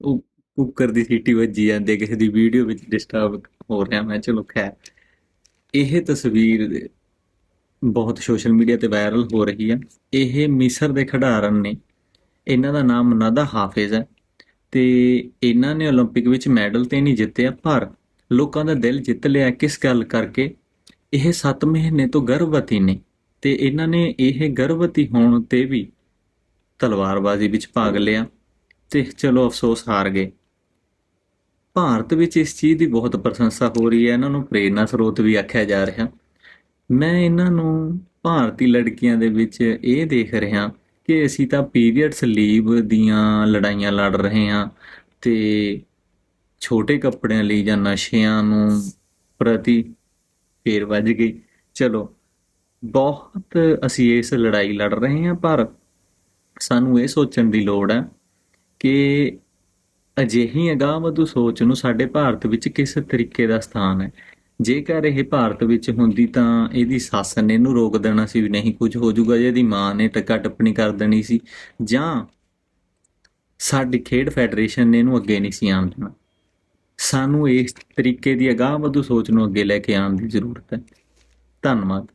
ਉਹ ਕੁੱਕਰ ਦੀ ਸੀਟੀ ਵੱਜੀ ਜਾਂਦੀ ਹੈ ਕਿਸੇ ਦੀ ਵੀਡੀਓ ਵਿੱਚ ਡਿਸਟਰਬ ਹੋ ਰਿਹਾ ਮੈਂ ਚਲੋ ਖੈਰ ਇਹ ਤਸਵੀਰ ਬਹੁਤ ਸੋਸ਼ਲ ਮੀਡੀਆ ਤੇ ਵਾਇਰਲ ਹੋ ਰਹੀ ਹੈ ਇਹ ਮਿਸਰ ਦੇ ਖਿਡਾਰਨ ਨੇ ਇਹਨਾਂ ਦਾ ਨਾਮ ਨਦਾ ਹਾਫਿਜ਼ ਹੈ ਤੇ ਇਹਨਾਂ ਨੇ 올림픽 ਵਿੱਚ ਮੈਡਲ ਤੇ ਨਹੀਂ ਜਿੱਤਿਆ ਪਰ ਲੋਕਾਂ ਦਾ ਦਿਲ ਜਿੱਤ ਲਿਆ ਕਿਸ ਗੱਲ ਕਰਕੇ ਇਹ 7 ਮਹੀਨੇ ਤੋਂ ਗਰਭਵਤੀ ਨੇ ਤੇ ਇਹਨਾਂ ਨੇ ਇਹ ਗਰਭਵਤੀ ਹੋਣ ਤੇ ਵੀ ਤਲਵਾਰਬਾਜ਼ੀ ਵਿੱਚ ਭਾਗ ਲਿਆ ਤੇ ਚਲੋ ਅਫਸੋਸ ਹਾਰ ਗਏ। ਭਾਰਤ ਵਿੱਚ ਇਸ ਚੀਜ਼ ਦੀ ਬਹੁਤ ਪ੍ਰਸ਼ੰਸਾ ਹੋ ਰਹੀ ਹੈ। ਇਹਨਾਂ ਨੂੰ ਪ੍ਰੇਰਨਾ ਸਰੋਤ ਵੀ ਆਖਿਆ ਜਾ ਰਿਹਾ। ਮੈਂ ਇਹਨਾਂ ਨੂੰ ਭਾਰਤੀ ਲੜਕੀਆਂ ਦੇ ਵਿੱਚ ਇਹ ਦੇਖ ਰਿਹਾ ਕਿ ਅਸੀਂ ਤਾਂ ਪੀਰੀਅਡਸ ਲੀਵ ਦੀਆਂ ਲੜਾਈਆਂ ਲੜ ਰਹੇ ਹਾਂ ਤੇ ਛੋਟੇ ਕੱਪੜਿਆਂ ਲਈ ਜਾਂ ਨਸ਼ਿਆਂ ਨੂੰ ਪ੍ਰਤੀ ਫੇਰ ਵੱਜ ਗਈ ਚਲੋ, ਬਹੁਤ ਅਸੀਂ ਇਸ ਲੜਾਈ ਲੜ ਰਹੇ ਹਾਂ, ਪਰ ਸਾਨੂੰ ਇਹ ਸੋਚਣ ਦੀ ਲੋੜ ਹੈ ਕਿ ਅਜਿਹੀ ਅਗਾਂਹਵਧੂ ਸੋਚ ਨੂੰ ਸਾਡੇ ਭਾਰਤ ਵਿੱਚ ਕਿਸ ਤਰੀਕੇ ਦਾ ਸਥਾਨ ਹੈ? ਜੇਕਰ ਇਹ ਭਾਰਤ ਵਿੱਚ ਹੁੰਦੀ ਤਾਂ ਇਹਦੀ ਸੱਸ ਨੇ ਇਹਨੂੰ ਰੋਕ ਦੇਣਾ ਸੀ ਵੀ ਨਹੀਂ, ਕੁਝ ਹੋ ਜਾਊਗਾ ਜੇ ਇਹਦੀ ਮਾਂ ਨੇ ਟੱਕਾ ਟੱਪਣੀ ਕਰ ਦੇਣੀ ਸੀ। ਜਾਂ ਸਾਡੀ ਖੇਡ ਫੈਡਰੇਸ਼ਨ ਨੇ ਇਹਨੂੰ ਅੱਗੇ ਨਹੀਂ ਸੀ ਆਉਣ ਦੇਣਾ। ਸਾਨੂੰ ਇਸ ਤਰੀਕੇ ਦੀ ਅਗਾਂਹਵਧੂ ਸੋਚ ਨੂੰ ਅੱਗੇ ਲੈ ਕੇ ਆਉਣ ਦੀ ਜ਼ਰੂਰਤ ਹੈ। ਧੰਨਵਾਦ।